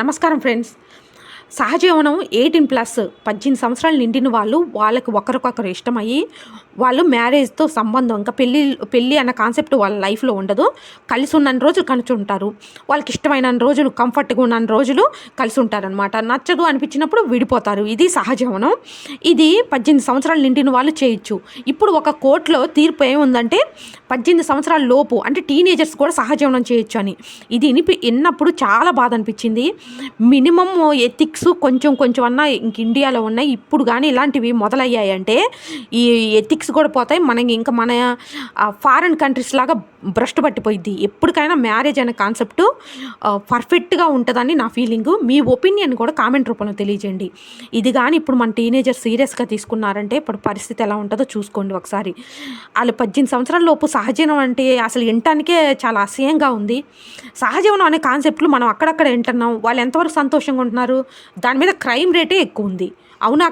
నమస్కారం ఫ్రెండ్స్. సహజీవనం eighteen plus పద్దెనిమిది సంవత్సరాలు నిండిన వాళ్ళు వాళ్ళకి ఒకరికొకరు ఇష్టమయ్యి వాళ్ళు మ్యారేజ్తో సంబంధం ఇంకా పెళ్ళి పెళ్ళి అన్న కాన్సెప్ట్ వాళ్ళ లైఫ్లో ఉండదు. కలిసి ఉన్న రోజులు కలిసి ఉంటారు వాళ్ళకి ఇష్టమైన రోజులు కంఫర్ట్గా ఉన్న రోజులు కలిసి ఉంటారనమాట నచ్చదు అనిపించినప్పుడు విడిపోతారు. ఇది సహజీవనం ఇది పద్దెనిమిది సంవత్సరాలు నిండిన వాళ్ళు చేయొచ్చు. ఇప్పుడు ఒక కోర్టులో తీర్పు ఏముందంటే పద్దెనిమిది సంవత్సరాల లోపు అంటే టీనేజర్స్ కూడా సహజీవనం చేయొచ్చు అని. ఇది వినిపి విన్నప్పుడు చాలా బాధ అనిపించింది. మినిమం ఎథిక్స్ కొంచెం కొంచెం అన్నా ఇంక ఇండియాలో ఉన్నాయి. ఇప్పుడు కానీ ఇలాంటివి మొదలయ్యాయంటే ఈ ఎథిక్స్ కూడా పోతాయి. మనకి ఇంకా మన ఫారిన్ కంట్రీస్ లాగా భ్రష్టు పట్టిపోయింది ఎప్పటికైనా మ్యారేజ్ అనే కాన్సెప్ట్ పర్ఫెక్ట్గా ఉంటుందని నా ఫీలింగ్ మీ ఒపీనియన్ కూడా కామెంట్ రూపంలో తెలియజేయండి. ఇది కానీ ఇప్పుడు మన టీనేజర్ సీరియస్గా తీసుకున్నారంటే ఇప్పుడు పరిస్థితి ఎలా ఉంటుందో చూసుకోండి ఒకసారి. వాళ్ళు పద్దెనిమిది సంవత్సరాల లోపు సహజీవనం అంటే అసలు వినటానికే చాలా అసహ్యంగా ఉంది. సహజీవనం అనే కాన్సెప్ట్లు మనం అక్కడక్కడ వింటున్నాం. వాళ్ళు ఎంతవరకు సంతోషంగా ఉంటున్నారు? దాని మీద క్రైమ్ రేటే ఎక్కువ ఉంది. అవునా